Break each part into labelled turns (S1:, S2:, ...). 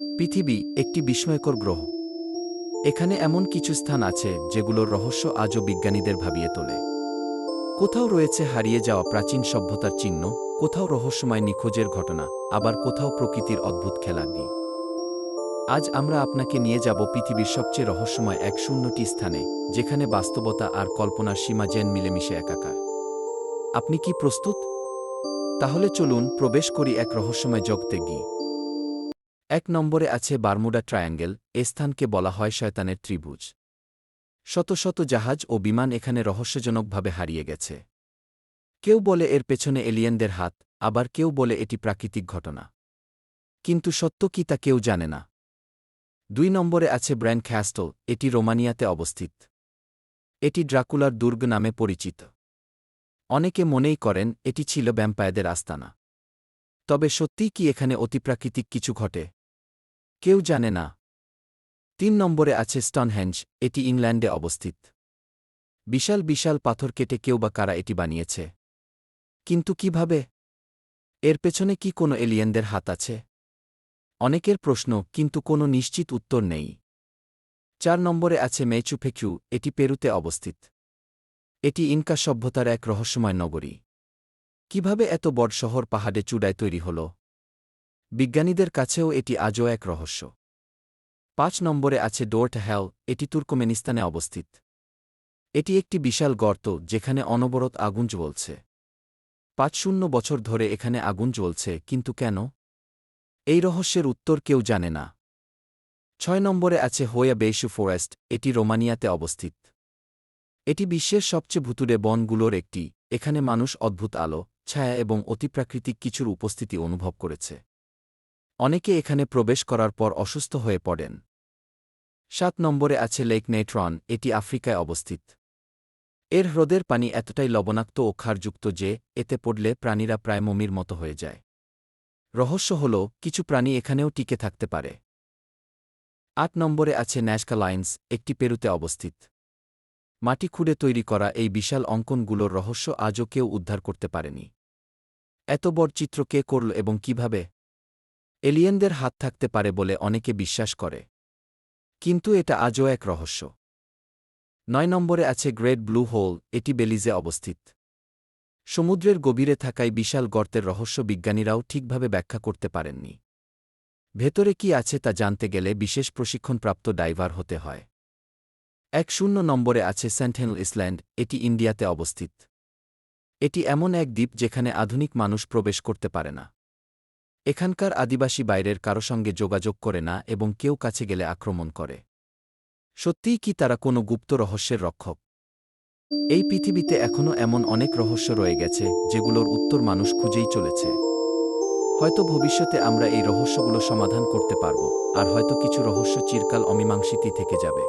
S1: পৃথিবী একটি বিস্ময়কর গ্রহ। এখানে এমন কিছু স্থান আছে যেগুলোর রহস্য আজও বিজ্ঞানীদের ভাবিয়ে তোলে। কোথাও রয়েছে হারিয়ে যাওয়া প্রাচীন সভ্যতার চিহ্ন, কোথাও রহস্যময় নিখোঁজের ঘটনা, আবার কোথাও প্রকৃতির অদ্ভুত খেলাগ্নি আজ আমরা আপনাকে নিয়ে যাব পৃথিবীর সবচেয়ে রহস্যময় এক শূন্যটি স্থানে, যেখানে বাস্তবতা আর কল্পনার সীমা জেন মিলেমিশে একাকার। আপনি কি প্রস্তুত? তাহলে চলুন প্রবেশ করি এক রহস্যময় জগতে গিয়ে। এক নম্বরে আছে বারমুডা ট্রায়াঙ্গেল, এ স্থানকে বলা হয় শয়তানের ত্রিভুজ। শত শত জাহাজ ও বিমান এখানে রহস্যজনকভাবে হারিয়ে গেছে। কেউ বলে এর পেছনে এলিয়েনদের হাত, আবার কেউ বলে এটি প্রাকৃতিক ঘটনা। কিন্তু সত্য কি তা কেউ জানে না। দুই নম্বরে আছে ব্র্যান্ড খ্যাস্টল এটি রোমানিয়াতে অবস্থিত। এটি ড্রাকুলার দুর্গ নামে পরিচিত। অনেকে মনেই করেন, এটি ছিল ব্যাম্পায়াদের আস্তানা। তবে সত্যিই কি এখানে অতিপ্রাকৃতিক কিছু ঘটে? কেউ জানে না। তিন নম্বরে আছে স্টনহ্যাঞ্জ এটি ইংল্যান্ডে অবস্থিত। বিশাল বিশাল পাথর কেটে কেউ বা কারা এটি বানিয়েছে। কিন্তু কীভাবে? এর পেছনে কি কোনো এলিয়েনদের হাত আছে? অনেকের প্রশ্ন, কিন্তু কোনো নিশ্চিত উত্তর নেই। চার নম্বরে আছে মেচু মেচুফেকিউ এটি পেরুতে অবস্থিত। এটি ইনকা সভ্যতার এক রহস্যময় নগরী। কীভাবে এত বড় শহর পাহাড়ে চূড়ায় তৈরি হল? বিজ্ঞানীদের কাছেও এটি আজও এক রহস্য। পাঁচ নম্বরে আছে ডোর্ট হ্যাল, এটি তুর্কমেনিস্তানে অবস্থিত। এটি একটি বিশাল গর্ত, যেখানে অনবরত আগুন জ্বলছে। পাঁচ শূন্য বছর ধরে এখানে আগুন জ্বলছে, কিন্তু কেন? এই রহস্যের উত্তর কেউ জানে না। ছয় নম্বরে আছে হোয়া বেইশু ফরেস্ট, এটি রোমানিয়াতে অবস্থিত। এটি বিশ্বের সবচেয়ে ভুতুরে বনগুলোর একটি, এখানে মানুষ অদ্ভুত আলো, ছায়া এবং অতিপ্রাকৃতিক কিছুর উপস্থিতি অনুভব করেছে। অনেকে এখানে প্রবেশ করার পর অসুস্থ হয়ে পড়েন। সাত নম্বরে আছে লেক নেট্রন এটি আফ্রিকায় অবস্থিত। এর হ্রদের পানি এতটাই লবণাক্ত ও ক্ষারযুক্ত যে, এতে পড়লে প্রাণীরা প্রায় মমির মতো হয়ে যায়। রহস্য হল, কিছু প্রাণী এখানেও টিকে থাকতে পারে। আট নম্বরে আছে ন্যাশকা লাইন্স, একটি পেরুতে অবস্থিত। মাটি খুঁড়ে তৈরি করা এই বিশাল অঙ্কনগুলোর রহস্য আজও কেউ উদ্ধার করতে পারেনি। এত বড় চিত্র কে করল এবং কীভাবে? এলিয়েনদের হাত থাকতে পারে বলে অনেকে বিশ্বাস করে। কিন্তু এটা আজও এক রহস্য। নয় নম্বরে আছে গ্রেট ব্লু হোল, এটি বেলিজে অবস্থিত। সমুদ্রের গভীরে থাকায় বিশাল গর্তের রহস্য বিজ্ঞানীরাও ঠিকভাবে ব্যাখ্যা করতে পারেননি। ভেতরে কি আছে তা জানতে গেলে বিশেষ প্রশিক্ষণপ্রাপ্ত ডাইভার হতে হয়। এক শূন্য নম্বরে আছে সেন্টেনল ইসল্যান্ড এটি ইন্ডিয়াতে অবস্থিত। এটি এমন এক দ্বীপ যেখানে আধুনিক মানুষ প্রবেশ করতে পারে না। এখানকার আদিবাসী বাইরের কারও সঙ্গে যোগাযোগ করে না এবং কেউ কাছে গেলে আক্রমণ করে। সত্যিই কি তারা কোনো গুপ্ত রহস্যের রক্ষক? এই পৃথিবীতে এখনও এমন অনেক রহস্য রয়ে গেছে, যেগুলোর উত্তর মানুষ খুঁজেই চলেছে। হয়তো ভবিষ্যতে আমরা এই রহস্যগুলো সমাধান করতে পারব, আর হয়তো কিছু রহস্য চিরকাল অমীমাংসিতই থেকে যাবে।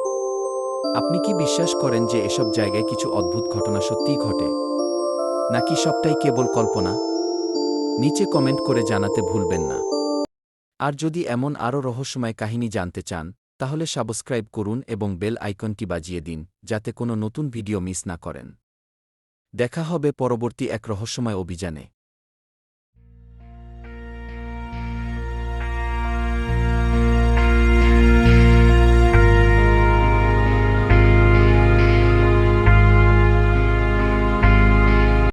S1: আপনি কি বিশ্বাস করেন যে এসব জায়গায় কিছু অদ্ভুত ঘটনা সত্যিই ঘটে? নাকি সবটাই কেবল কল্পনা? নিচে কমেন্ট করে জানাতে ভুলবেন না। আর যদি এমন আরও রহস্যময় কাহিনী জানতে চান, তাহলে সাবস্ক্রাইব করুন এবং বেল আইকনটি বাজিয়ে দিন, যাতে কোনো নতুন ভিডিও মিস না করেন। দেখা হবে পরবর্তী এক রহস্যময় অভিযানে।